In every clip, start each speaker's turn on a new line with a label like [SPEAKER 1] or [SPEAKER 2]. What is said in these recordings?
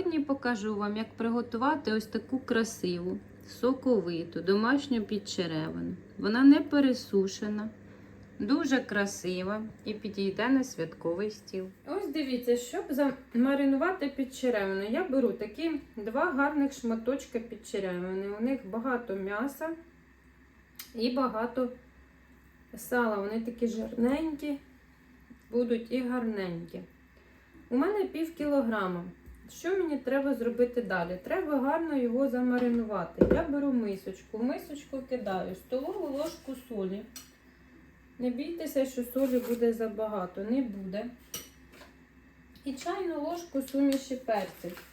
[SPEAKER 1] Сьогодні покажу вам, як приготувати ось таку красиву, соковиту, домашню підчеревину. Вона не пересушена, дуже красива і підійде на святковий стіл. Ось дивіться, щоб замаринувати підчеревину, я беру такі два гарних шматочка підчеревини. У них багато м'яса і багато сала. Вони такі жирненькі, будуть і гарненькі. У мене пів кілограма. Що мені треба зробити далі? Треба гарно його замаринувати. Я беру мисочку, мисочку кидаю столову ложку солі. Не бійтеся, що солі буде забагато, не буде. І чайну ложку суміші перців.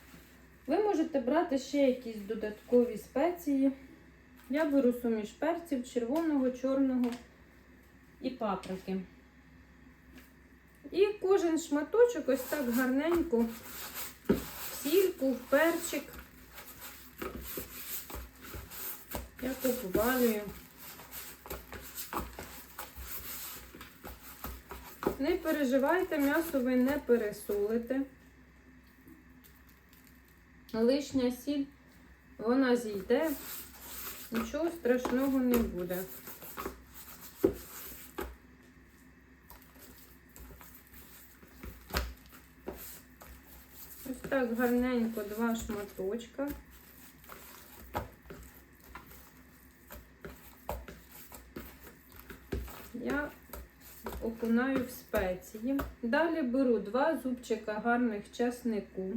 [SPEAKER 1] Ви можете брати ще якісь додаткові спеції. Я беру суміш перців червоного, чорного і паприки. І кожен шматочок ось так гарненько сільку, в перчик. Я обвалюю. Не переживайте, м'ясо ви не пересолите. Лишня сіль, вона зійде, нічого страшного не буде. Ось так гарненько два шматочка. Я окунаю в спеції. Далі беру два зубчика гарних часнику,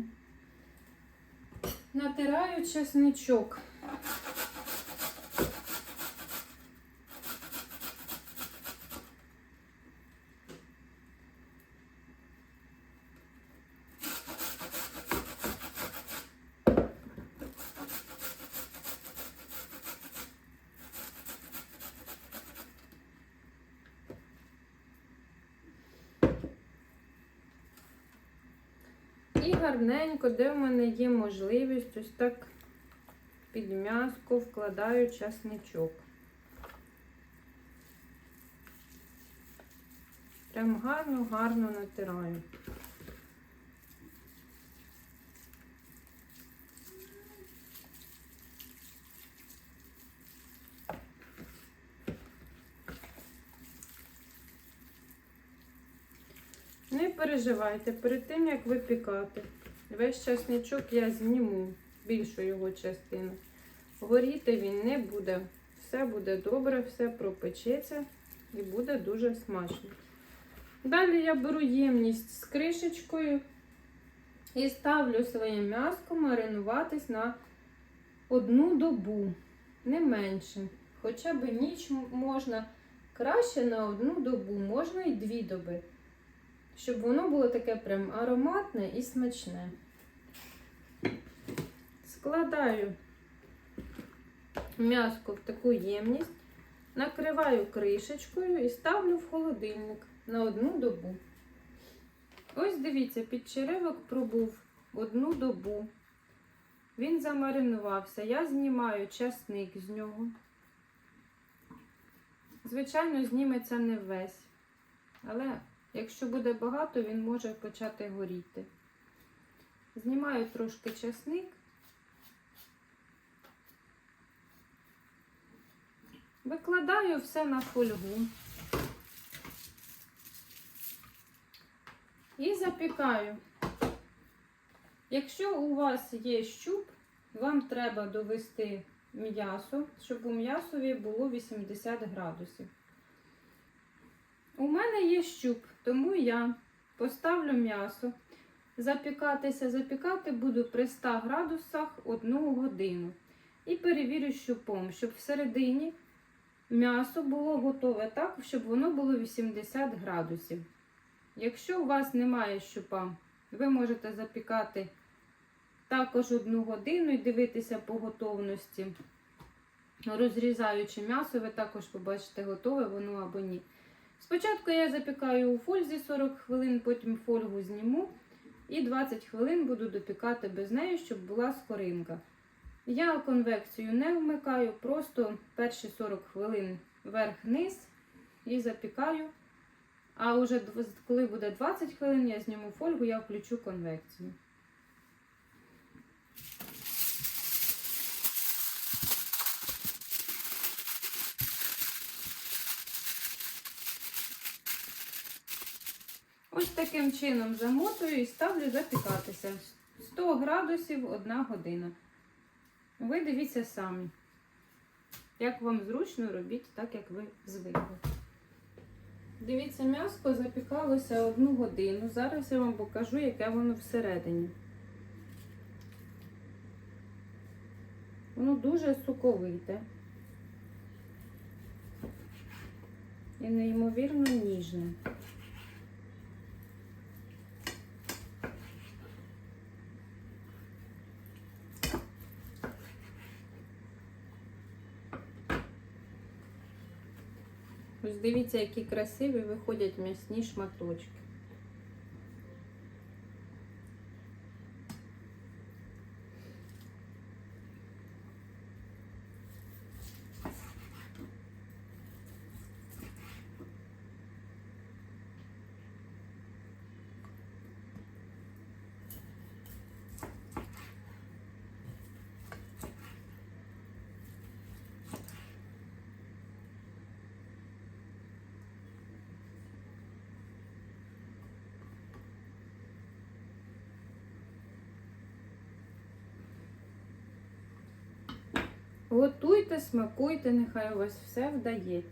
[SPEAKER 1] натираю часничок. І гарненько, де в мене є можливість, ось так під м'язко вкладаю часничок. Прям гарно-гарно натираю. Не переживайте, перед тим як випікати, весь часничок я зніму більшу його частину. Горіти він не буде. Все буде добре, все пропечеться і буде дуже смачно. Далі я беру ємність з кришечкою і ставлю своє м'яско маринуватись на одну добу, не менше. Хоча б ніч можна краще на одну добу, можна і дві доби щоб воно було таке прям ароматне і смачне. Складаю м'яско в таку ємність, накриваю кришечкою і ставлю в холодильник на одну добу. Ось дивіться, підчеревок пробув одну добу. Він замаринувався. Я знімаю часник з нього. Звичайно, зніметься не весь. Але Якщо буде багато, він може почати горіти. Знімаю трошки часник. Викладаю все на фольгу і запікаю. Якщо у вас є щуп, вам треба довести м'ясо, щоб у м'ясові було 80 градусів. Мене є щуп, тому я поставлю м'ясо. Запікатися, запікати буду при 100 градусах 1 годину. І перевірю щупом, щоб всередині м'ясо було готове так, щоб воно було 80 градусів. Якщо у вас немає щупа, ви можете запікати також 1 годину і дивитися по готовності. Розрізаючи м'ясо, ви також побачите, готове воно або ні. Спочатку я запікаю у фользі 40 хвилин, потім фольгу зніму і 20 хвилин буду допікати без неї, щоб була скоринка. Я конвекцію не вмикаю, просто перші 40 хвилин вверх-вниз і запікаю. А вже коли буде 20 хвилин, я зніму фольгу, я включу конвекцію. Ось таким чином замотую і ставлю запікатися. 100 градусів 1 година. Ви дивіться самі. Як вам зручно, робіть так, як ви звикли. Дивіться, м'яско запікалося одну годину. Зараз я вам покажу, яке воно всередині. Воно дуже соковите і неймовірно ніжне. Ось дивіться, які красиві виходять м'ясні шматочки. Готуйте, смакуйте, нехай у вас все вдається.